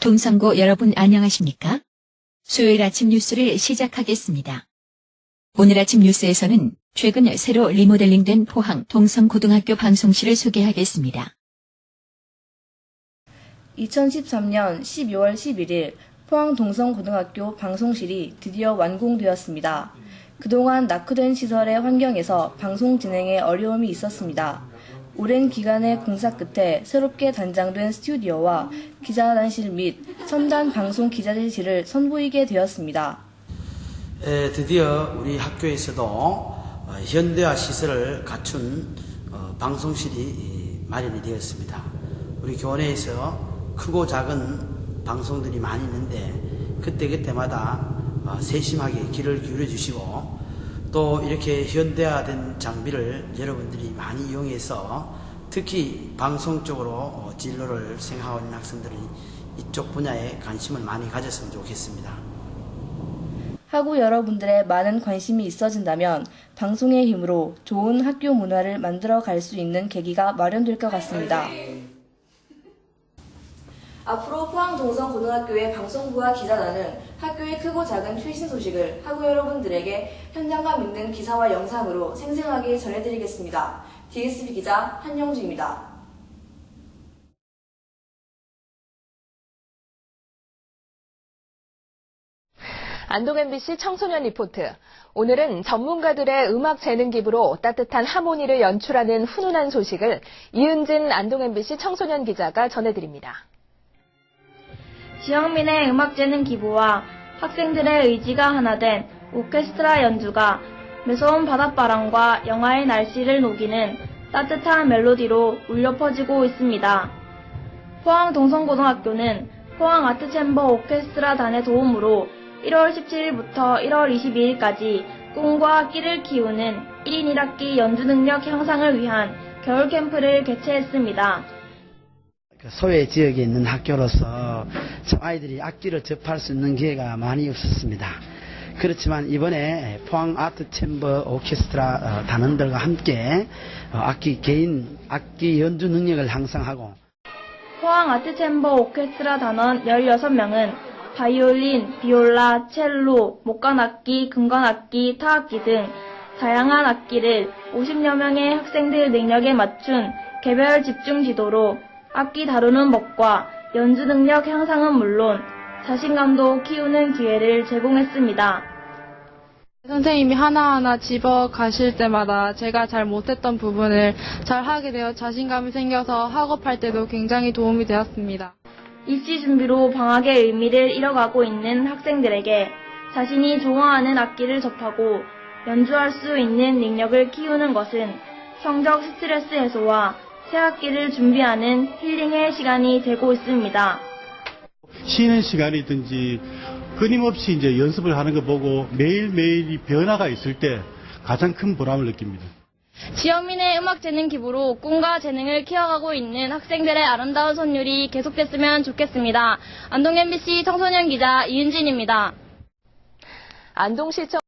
동성고 여러분 안녕하십니까? 수요일 아침 뉴스를 시작하겠습니다. 오늘 아침 뉴스에서는 최근 새로 리모델링된 포항 동성고등학교 방송실을 소개하겠습니다. 2013년 12월 11일 포항 동성고등학교 방송실이 드디어 완공되었습니다. 그동안 낙후된 시설의 환경에서 방송 진행에 어려움이 있었습니다. 오랜 기간의 공사 끝에 새롭게 단장된 스튜디오와 기자단실 및 첨단 방송 기자재실을 선보이게 되었습니다. 에, 드디어 우리 학교에서도 어, 현대화 시설을 갖춘 어, 방송실이 이, 마련이 되었습니다. 우리 교내에서 크고 작은 방송들이 많이 있는데 그때그때마다 어, 세심하게 귀를 기울여 주시고 또 이렇게 현대화된 장비를 여러분들이 많이 이용해서 특히 방송 쪽으로 어, 진로를 생각하고 있는 학생들이 이쪽 분야에 관심을 많이 가졌으면 좋겠습니다. 하고 여러분들의 많은 관심이 있어진다면 방송의 힘으로 좋은 학교 문화를 만들어 갈 수 있는 계기가 마련될 것 같습니다. 앞으로 포항동성고등학교의 방송부와 기자단은 학교의 크고 작은 최신 소식을 학우 여러분들에게 현장감 있는 기사와 영상으로 생생하게 전해드리겠습니다. DSB 기자 한영주입니다. 안동 MBC 청소년 리포트. 오늘은 전문가들의 음악 재능 기부로 따뜻한 하모니를 연출하는 훈훈한 소식을 이은진 안동 MBC 청소년 기자가 전해드립니다. 지영민의 음악재능 기부와 학생들의 의지가 하나 된 오케스트라 연주가 매서운 바닷바람과 영하의 날씨를 녹이는 따뜻한 멜로디로 울려 퍼지고 있습니다. 포항 동성고등학교는 포항 아트챔버 오케스트라단의 도움으로 1월 17일부터 1월 22일까지 꿈과 끼를 키우는 1인 1학기 연주 능력 향상을 위한 겨울 캠프를 개최했습니다. 그 소외 지역에 있는 학교로서 참 아이들이 악기를 접할 수 있는 기회가 많이 없었습니다. 그렇지만 이번에 포항 아트 챔버 오케스트라 어, 단원들과 함께 어, 악기 개인 악기 연주 능력을 향상하고 포항 아트 챔버 오케스트라 단원 16명은 바이올린, 비올라, 첼로, 목관악기, 금관악기, 타악기 등 다양한 악기를 50여 명의 학생들 능력에 맞춘 개별 집중 지도로 악기 다루는 법과 연주 능력 향상은 물론 자신감도 키우는 기회를 제공했습니다. 선생님이 하나하나 집어 가실 때마다 제가 잘 못했던 부분을 잘 하게 되어 자신감이 생겨서 학업할 때도 굉장히 도움이 되었습니다. 입시 준비로 방학의 의미를 잃어가고 있는 학생들에게 자신이 좋아하는 악기를 접하고 연주할 수 있는 능력을 키우는 것은 성적 스트레스 해소와 새 학기를 준비하는 힐링의 시간이 되고 있습니다. 쉬는 시간이든지 끊임없이 이제 연습을 하는 거 보고 매일매일이 변화가 있을 때 가장 큰 보람을 느낍니다. 지영민의 음악 재능 기부로 꿈과 재능을 키워가고 있는 학생들의 아름다운 선율이 계속됐으면 좋겠습니다. 안동 MBC 청소년 기자 이은진입니다. 안동시청